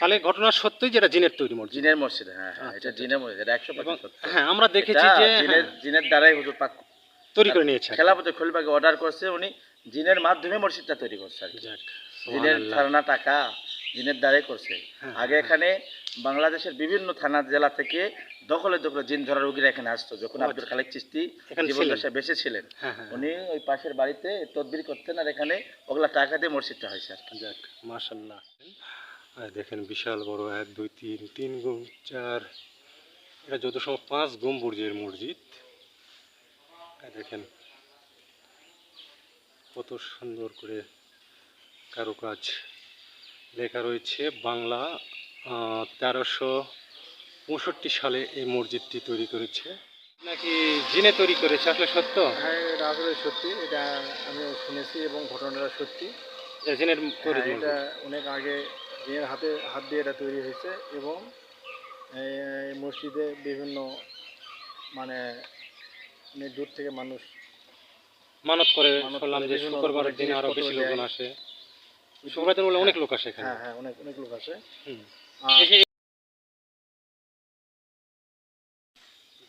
তাহলে ঘটনা সত্যই যেটা জিনের তৈরি মসজিদ জিনের মসজিদ হ্যাঁ হ্যাঁ আচ্ছা, এটা আচ্ছা। জিনের মসজিদ এটা একশো এবং হ্যাঁ আমরা দেখেছি যে জিনের হ্যাঁ, জিনের দ্বারাই হুজুর পাক তৈরি করে নিয়েছে খলিফাকে অর্ডার করছে উনি জিনের মাধ্যমে মসজিদটা তৈরি করছে আর কি। যাক, জিনের সুবহানাল্লাহ। থানা টাকা জিনের দ্বারাই করছে হ্যাঁ, আগে এখানে বাংলাদেশের বিভিন্ন থানা জেলা থেকে দখলে দখলে জিন ধরা রোগীরা এখানে আসতো যখন ও আব্দুল আচ্ছা। খালেক চিস্তি এখানে জীবন ছিলেন। দশায় বেঁচে ছিলেন হ্যাঁ হ্যাঁ উনি ওই পাশের বাড়িতে তদবির করতেন আর এখানে ওগুলা টাকা দিয়ে মসজিদটা হয়েছে আর কি। যাক দেখেন বিশাল বড় এক দুই তিন তিন গুণ চার। এটা যত সময় পাঁচ গম্বুর্জের মসজিদ। দেখেন কত সুন্দর করে কারুকাজ লেখা রয়েছে। বাংলা তেরোশো পঁয়ষট্টি সালে এই মসজিদটি তৈরি করেছে। নাকি জিনে তৈরি করেছে? আসলে সত্য? হ্যাঁ এটা আসলে সত্যি। এটা আমি শুনেছি এবং ঘটনাটা সত্যি। জিনের হ্যাঁ, এটা অনেক আগে জিনের হাতে হাত দিয়ে এটা তৈরি হয়েছে এবং এই মসজিদে বিভিন্ন মানে দূর থেকে মানুষ মানত করে শুনলাম যে শুক্রবারের রকমের আরও বেশি লোকজন আসে। শুক্রবার দিন বলে অনেক লোক আসে এখানে। হ্যাঁ হ্যাঁ অনেক অনেক লোক আসে।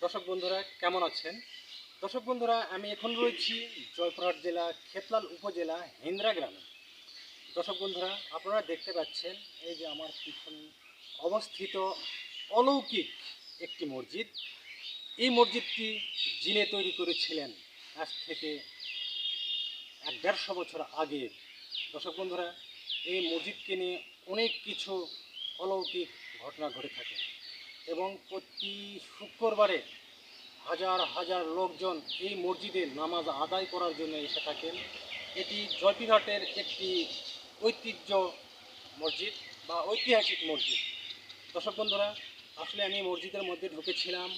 দর্শক বন্ধুরা কেমন আছেন? দর্শক বন্ধুরা আমি এখন রয়েছি জয়পুরহাট জেলা খেতলাল উপজেলা হিন্দ্রা গ্রামে। দর্শক বন্ধুরা, আপনারা দেখতে পাচ্ছেন এই যে আমার পিছনে অবস্থিত অলৌকিক একটি মসজিদ। এই মসজিদটি জিনে তৈরি করেছিলেন আজ থেকে এক দেড়শো বছর আগে। দর্শক বন্ধুরা, এই মসজিদকে নিয়ে অনেক কিছু অলৌকিক ঘটনা ঘটে থাকে এবং প্রতি শুক্রবারে হাজার হাজার লোকজন এই মসজিদে নামাজ আদায় করার জন্য এসে থাকেন। এটি জয়পুরহাটের একটি ঐতিহ্য মসজিদ বা ঐতিহাসিক মসজিদ। দর্শক বন্ধুরা, আসলে আমি মসজিদের মধ্যে ঢুকেছিলাম।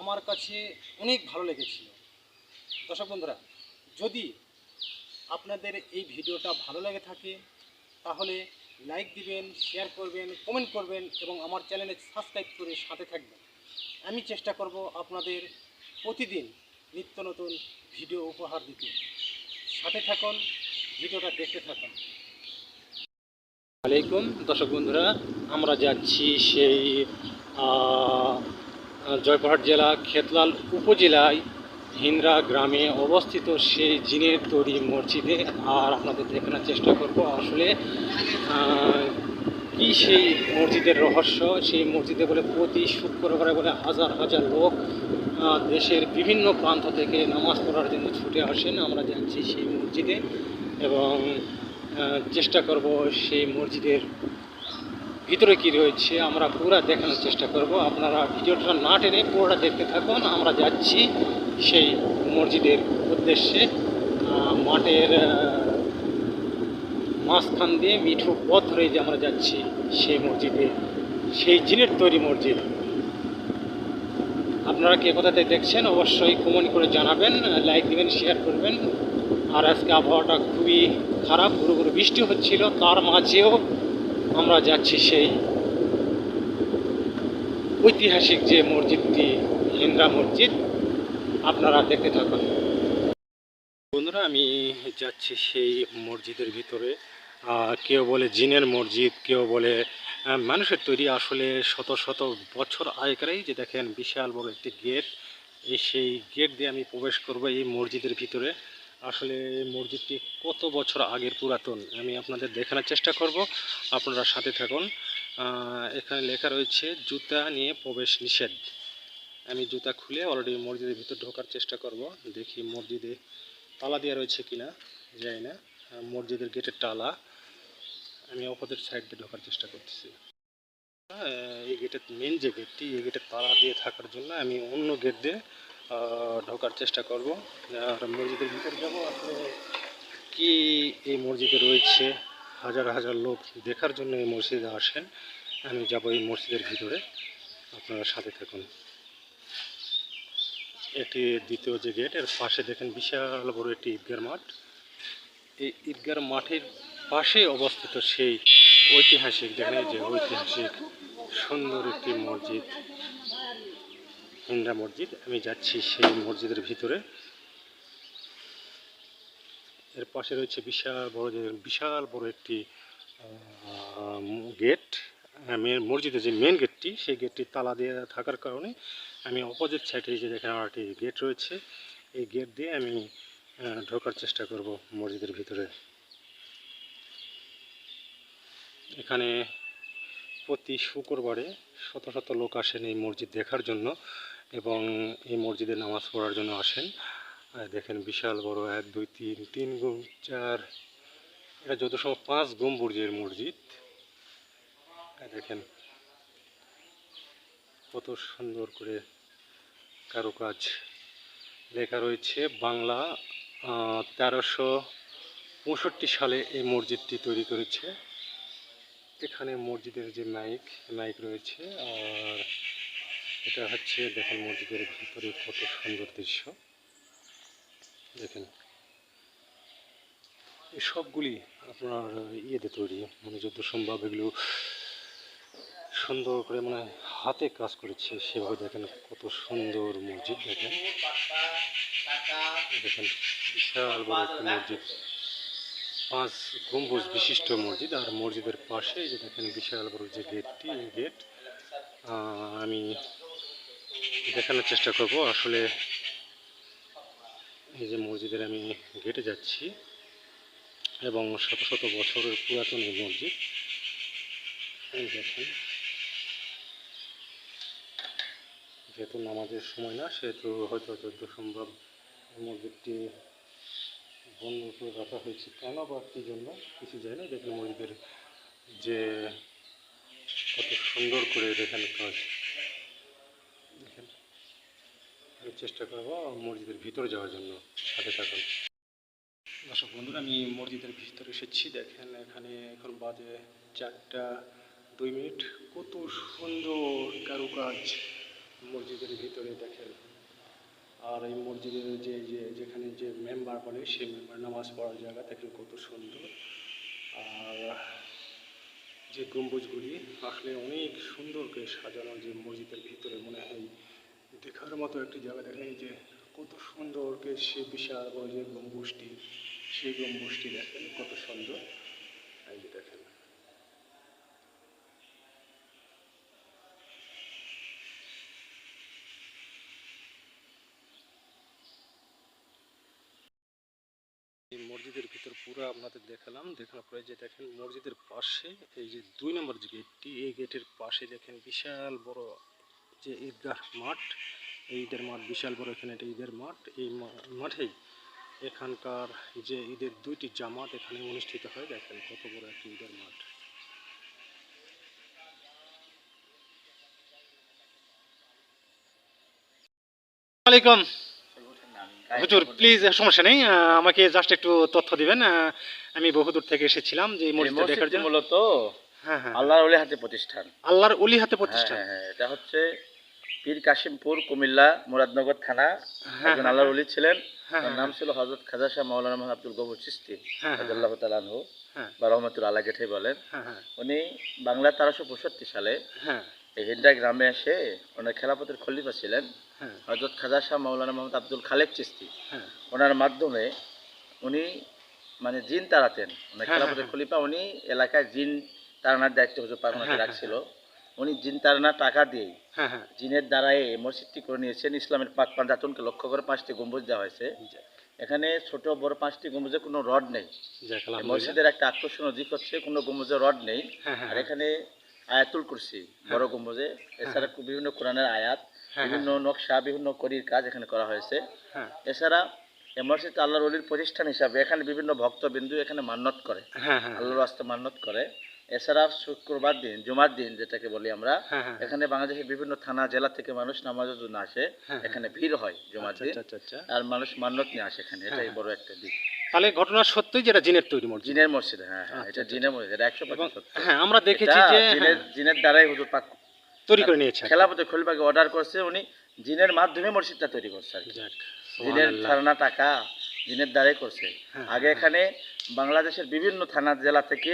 আমার কাছে অনেক ভালো লেগেছিল। দর্শক বন্ধুরা, যদি আপনাদের এই ভিডিওটা ভালো লেগে থাকে, তাহলে লাইক দিবেন, শেয়ার করবেন, কমেন্ট করবেন এবং আমার চ্যানেলে সাবস্ক্রাইব করে সাথে থাকবেন। আমি চেষ্টা করব আপনাদের প্রতিদিন নিত্য নতুন ভিডিও উপহার দিতে। সাথে থাকুন, ভিডিওটা দেখতে থাকুন। আলাইকুম। দর্শক বন্ধুরা, আমরা যাচ্ছি সেই জয়পুরহাট জেলা খেতলাল উপজেলায়, হিন্দ্রা গ্রামে অবস্থিত সেই জিনের তৈরি মসজিদে। আর আপনাদের দেখানোর চেষ্টা করব আসলে কি সেই মসজিদের রহস্য? সেই মসজিদে বলে প্রতি শুক্রবারে বলে হাজার হাজার লোক দেশের বিভিন্ন প্রান্ত থেকে নামাজ পড়ার জন্য ছুটে আসেন। আমরা যাচ্ছি সেই মসজিদে এবং চেষ্টা করব সেই মসজিদের ভিতরে কি রয়েছে, আমরা পুরো দেখানোর চেষ্টা করব। আপনারা ভিডিওটা না টেনে পুরোটা দেখতে থাকুন, আমরা যাচ্ছি সেই মসজিদের উদ্দেশ্যে। মাঠের মাঝখান দিয়ে মিঠু পথ ধরে যে আমরা যাচ্ছি সেই মসজিদে, সেই জিনের তৈরি মসজিদ। আপনারা কে কোথাতে দেখছেন, অবশ্যই কমেন্ট করে জানাবেন, লাইক দেবেন শেয়ার করবেন। আর আজকে আবহাওয়াটা খুবই খারাপ গুরু গুরু বৃষ্টি হচ্ছিল, তার মাঝেও আমরা যাচ্ছি সেই ঐতিহাসিক যে মসজিদটি, হিন্দ্রা মসজিদ, আপনারা দেখতে থাকুন। বন্ধুরা, আমি যাচ্ছি সেই মসজিদের ভিতরে। কেউ বলে জিনের মসজিদ, কেউ বলে মানুষের তৈরি আসলে শত শত বছর আগেকারই যে দেখেন বিশাল বড় একটি গেট, এই সেই গেট দিয়ে আমি প্রবেশ করব এই মসজিদের ভিতরে। আসলে মসজিদটি কত বছর আগের পুরাতন, আমি আপনাদের দেখানোর চেষ্টা করব। আপনারা সাথে থাকুন। এখানে লেখা রয়েছে, জুতা নিয়ে প্রবেশ নিষেধ। আমি জুতা খুলে অলরেডি মসজিদের ভিতর ঢোকার চেষ্টা করব। দেখি মসজিদে তালা দেওয়া রয়েছে কিনা, জানি না। মসজিদের গেটের তালা। আমি অপোজিট সাইড দিয়ে ঢোকার চেষ্টা করতেছি। এই গেটের মেন যে গেটটি, এই গেটের তালা দিয়ে থাকার জন্য আমি অন্য গেট দিয়ে ঢোকার চেষ্টা করব। আর মসজিদের ভিতরে যাব। আসলে কি এই মসজিদে রয়েছে? হাজার হাজার লোক দেখার জন্য এই মসজিদে আসেন। আমি যাব এই মসজিদের ভিতরে। আপনারা সাথে থাকুন। এটি দ্বিতীয় যে গেট, এর পাশে দেখেন বিশাল বড় একটি ঈদগার মাঠ। এই ঈদগার মাঠের পাশে অবস্থিত সেই ঐতিহাসিক, দেখেন যে ঐতিহাসিক সুন্দর একটি মসজিদ। হিন্দা মসজিদ। আমি যাচ্ছি সেই মসজিদের ভিতরে। এর পাশে রয়েছে বিশাল বড় যে, বিশাল বড় একটি গেট। মসজিদের যে মেন গেটটি সেই গেটটি তালা দিয়ে থাকার কারণে আমি অপোজিট সাইডে যে দেখেন আমার একটি গেট রয়েছে, এই গেট দিয়ে আমি ঢোকার চেষ্টা করব মসজিদের ভিতরে। এখানে প্রতি শুক্রবারে শত শত লোক আসেন এই মসজিদ দেখার জন্য। এবং এই মসজিদে নামাজ পড়ার জন্য আসেন। দেখেন বিশাল বড় এক, দুই, তিন তিন গুণ চার। এটা যত সময় পাঁচ গম্বুজের মসজিদ। দেখেন কত সুন্দর করে কারুকাজ লেখা রয়েছে। বাংলা তেরোশো পঁয়ষট্টি সালে এই মসজিদটি তৈরি করেছে। এখানে মসজিদের যে মাইক মাইক রয়েছে, আর এটা হচ্ছে দেখেন মসজিদের ভিতরে কত সুন্দর দৃশ্য। দেখেন। সবগুলি আপনার ইয়েতে তৈরি মানে যত সম্ভব এগুলো সুন্দর করে মানে হাতে কাজ করেছে। সেভাবে দেখেন কত সুন্দর মসজিদ, দেখেন। দেখেন, বিশাল বড় একটি মসজিদ। পাঁচ গম্বুজ বিশিষ্ট মসজিদ, আর মসজিদের পাশে যে দেখেন বিশাল বড় যে গেটটি, এই গেট আমি দেখানোর চেষ্টা করব। আসলে এই যে মসজিদের আমি গেটে যাচ্ছি এবং শত শত বছরের পুরাতন এই মসজিদ। যেহেতু নামাজের সময় না, সেহেতু হয়তো যত সম্ভব মসজিদটি বন্ধ করে রাখা হয়েছে। কেন বা কী জন্য কিছু যায় না। দেখেন মসজিদের যে কত সুন্দর করে দেখেন কাজ দেখেন আমি চেষ্টা করব মসজিদের ভিতরে যাওয়ার জন্য সাথে থাকুন। দর্শক বন্ধুরা, আমি মসজিদের ভিতরে এসেছি। দেখেন এখানে এখন বাজে চারটা দুই মিনিট। কত সুন্দর কারুকাজ মসজিদের ভিতরে, দেখেন। আর এই মসজিদের যে যে, যেখানে যে মেম্বার বলে, সেই মেম্বার নামাজ পড়ার জায়গা, দেখেন কত সুন্দর। আর যে গম্বুজগুলি আসলে অনেক সুন্দর করে সাজানো যে মসজিদের ভিতরে মনে হয় দেখার মতো একটি জায়গা দেখেন যে কত সুন্দর সে বিশাল বড় যে গম্বুজটি সেই গম্বুজটি দেখেন, কত সুন্দর। এই যে দেখেন। মসজিদের ভিতর পুরো আপনাদের দেখালাম দেখানোর পরে যে দেখেন মসজিদের পাশে, এই যে দুই নম্বর যে গেটটি এই গেটের পাশে দেখেন বিশাল বড় যে ঈদগাহ মাঠ। এই ঈদের মাঠ বিশাল বড় এখানে একটা ঈদের মাঠ। এই মাঠেই এখানকার যে ঈদের দুইটি জামাত এখানে অনুষ্ঠিত হয়। দেখেন কত বড় একটি ঈদের মাঠ। আলাইকুম। হুজুর প্লিজ সমস্যা নেই। আমাকে জাস্ট একটু তথ্য দিবেন। আহ, আমি বহুদূর থেকে এসেছিলাম যে মসজিদটা দেখার জন্য। মূলত হ্যাঁ হ্যাঁ আল্লাহর ওলি হাতে প্রতিষ্ঠান। আল্লাহর অলি হাতে হ্যাঁ প্রতিষ্ঠান হ্যাঁ হ্যাঁ, এটা হচ্ছে পীর কাশিমপুর কুমিল্লা মুরাদনগর থানা। হ্যাঁ, একজন হ্যাঁ, আল্লাহর ওলি ছিলেন। হ্যাঁ, তার হ্যাঁ, নাম ছিল হজরত খাজা শাহ মাওলানা মোহাম্মদ আব্দুল গবর চিস্তি আল্লাহ তালানহু বা রহমতুল আল্লাহ গেঠে বলেন উনি বাংলা তেরোশো পঁয়ষট্টি সালে এই হিন্ডা গ্রামে এসে ওনার খেলাপথের খলিফা ছিলেন। হজরত খাজা শাহ মাওলানা মোহাম্মদ আব্দুল খালেক চিস্তি ওনার মাধ্যমে উনি মানে জিন তাড়াতেন। ওনার খেলাপথের। খলিফা উনি এলাকায় জিন তাড়ানোর দায়িত্ব হুজুর পাক ওনাকে হ্যাঁ, হ্যাঁ, রাখছিল। উনি জিন তাড়ানোর টাকা দিয়েই হ্যাঁ, হ্যাঁ, জিনের দ্বারাই এই মসজিদটি করে নিয়েছেন। ইসলামের পাক পাঞ্জাতনকে লক্ষ্য করে পাঁচটি গম্বুজ দেওয়া হয়েছে। এখানে ছোট বড় পাঁচটি গম্বুজে কোনো রড নেই। মসজিদের একটা আকর্ষণীয় দিক হচ্ছে কোনো গম্বুজে রড নেই। হ্যাঁ, আর এখানে আয়াতুল কুরসি বড় গম্বুজে। এছাড়া বিভিন্ন কোরআনের আয়াত বিভিন্ন নকশা বিভিন্ন করির কাজ এখানে করা হয়েছে। হ্যাঁ, এছাড়া এই মসজিদ আল্লাহর অলির প্রতিষ্ঠান হিসাবে এখানে বিভিন্ন ভক্তবিন্দু এখানে মান্যত করে। আল্লাহর রাস্তা মান্যত করে। এছাড়া শুক্রবার দিন জুমার দিন যেটাকে বলি আমরা হ্যাঁ, হ্যাঁ, এখানে বাংলাদেশের বিভিন্ন থানা জেলা থেকে মানুষ নামাজের জন্য আসে। হ্যাঁ, এখানে ভিড় হয় জুমার আচ্ছা, দিন। আচ্ছা, আচ্ছা। আর মানুষ মান্যত নিয়ে আসে এখানে এটাই বড় একটা দিক। তাহলে ঘটনা সত্যই যেটা জিনের তৈরি মসজিদ? জিনের মসজিদ হ্যাঁ এটা জিনের মসজিদ এটা একশো হ্যাঁ আমরা দেখেছি যে জিনের জিনের দ্বারাই হুজুর পাক তৈরি করে নিয়েছে। খেলাপথে খলিফাকে অর্ডার করছে উনি জিনের মাধ্যমে মসজিদটা তৈরি করছে। জিনের ধারণা টাকা জিনের দ্বারাই করছে। আগে এখানে বাংলাদেশের বিভিন্ন থানা জেলা থেকে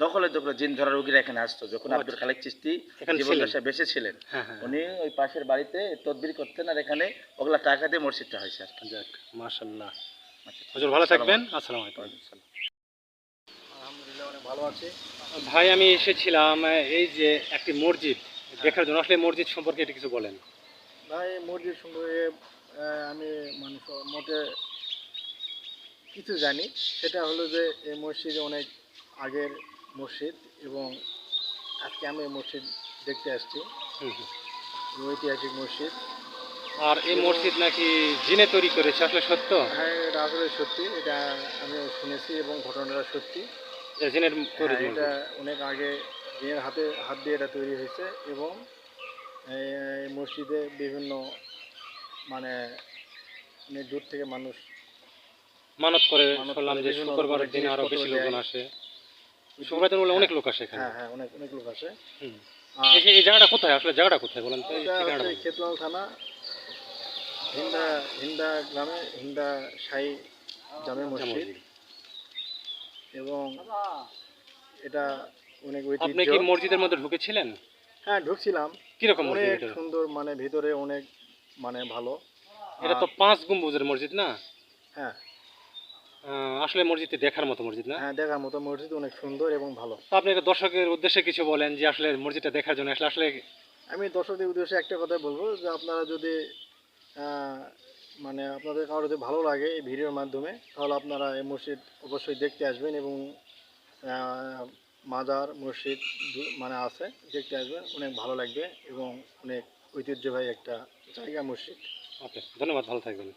দখলে দখলে জিন ধরার রোগীরা এখানে আসতো যখন আব্দুল আচ্ছা। খালেক চিস্তি এখানে জীবন ছিলেন। দশায় বেঁচে ছিলেন হ্যাঁ, হ্যাঁ, উনি ওই পাশের বাড়িতে তদবির করতেন আর এখানে ওগুলা টাকা দিয়ে মসজিদটা হয়েছে আর কি। যাক, মাশাআল্লাহ। আচ্ছা, হুজুর ভালো থাকবেন। আসসালামু আলাইকুম আলহামদুলিল্লাহ অনেক ভালো আছে ভাই আমি এসেছিলাম এই যে একটি মসজিদ দেখার জন্য আসলে মসজিদ সম্পর্কে এটা কিছু বলেন ভাই মসজিদ সম্পর্কে আহ, আমি মানুষ মোটে কিছু জানি। সেটা হলো যে এই মসজিদ অনেক আগের মসজিদ এবং আজকে আমি এই মসজিদ দেখতে আসছি। ঐতিহাসিক মসজিদ। আর এই মসজিদ নাকি জিনে তৈরি করেছে আসলে সত্য? হ্যাঁ এটা আসলে সত্যি। এটা আমি শুনেছি এবং ঘটনাটা সত্যি। জিনের হ্যাঁ। এটা অনেক আগে জিনের হাতে হাত দিয়ে এটা তৈরি হয়েছে এবং এই এই মসজিদে বিভিন্ন মানে অনেক দূর থেকে মানুষ মানত করে শুনলাম যে শুক্রবারের দিনে আরও বেশি লোকজন আসে। শুক্রবার দিন বলে অনেক লোক আসে এখানে। হ্যাঁ হ্যাঁ অনেক অনেক লোক আসে। হুম। এই এই জায়গাটা কোথায়? আসলে জায়গাটা কোথায় বলেন তো। খেতলাল থানা হিন্দা হিন্দা গ্রামে হিন্দা সাই জামে মসজিদ। এবং এটা অনেক আপনি কি মসজিদের মধ্যে ঢুকেছিলেন? হ্যাঁ ঢুকছিলাম। কীরকম মসজিদ অনেক সুন্দর মানে ভিতরে অনেক মানে ভালো। এটা তো পাঁচ গম্বুজের মসজিদ না? হ্যাঁ। আসলে মসজিদটি দেখার মতো মসজিদ না? হ্যাঁ দেখার মতো মসজিদ অনেক সুন্দর এবং ভালো। তো আপনি এটা দর্শকের উদ্দেশ্যে কিছু বলেন যে আসলে মসজিদটা দেখার জন্য আসলে আসলে আমি দর্শকদের উদ্দেশ্যে একটা কথা বলব যে আপনারা যদি মানে আপনাদের কারও যদি ভালো লাগে এই ভিডিওর মাধ্যমে তাহলে আপনারা এই মসজিদ অবশ্যই দেখতে আসবেন এবং মাজার মসজিদ মানে আছে দেখতে আসবেন। অনেক ভালো লাগবে এবং অনেক ঐতিহ্যবাহী একটা জায়গা মসজিদ। ওকে ধন্যবাদ ভালো থাকবেন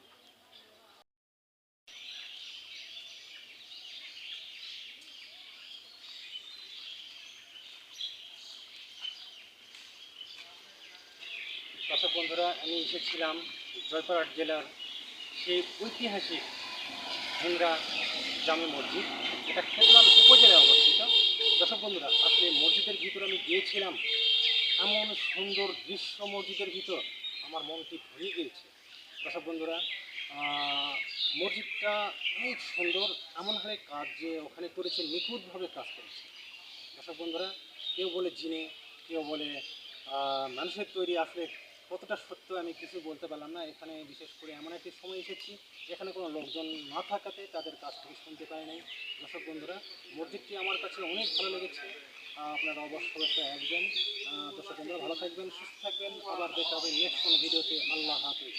দর্শক বন্ধুরা আমি এসেছিলাম জয়পুরহাট জেলার সেই ঐতিহাসিক হিংরা জামে মসজিদ। এটা খেতলাল উপজেলায় অবস্থিত। দর্শক বন্ধুরা আসলে মসজিদের ভিতরে আমি গিয়েছিলাম। এমন সুন্দর দৃশ্য মসজিদের ভিতর আমার মনটি ভরিয়ে গিয়েছে। দর্শক বন্ধুরা মসজিদটা অনেক সুন্দর এমনভাবে কাজ যে ওখানে করেছে, নিখুঁতভাবে কাজ করেছে। দর্শক বন্ধুরা, কেউ বলে জিনে, কেউ বলে মানুষের তৈরি আসলে কতটা সত্য আমি কিছু বলতে পারলাম না। এখানে বিশেষ করে এমন একটি সময় এসেছি যেখানে কোনো লোকজন না থাকাতে তাদের কাছ থেকে শুনতে পারে নাই। দর্শক বন্ধুরা, মসজিদটি আমার কাছে অনেক ভালো লেগেছে। আপনারা অবশ্য অবশ্যই আসবেন। দর্শক বন্ধুরা, ভালো থাকবেন, সুস্থ থাকবেন। আবার দেখা হবে নেক্সট কোনো ভিডিওতে আল্লাহ হাফিজ।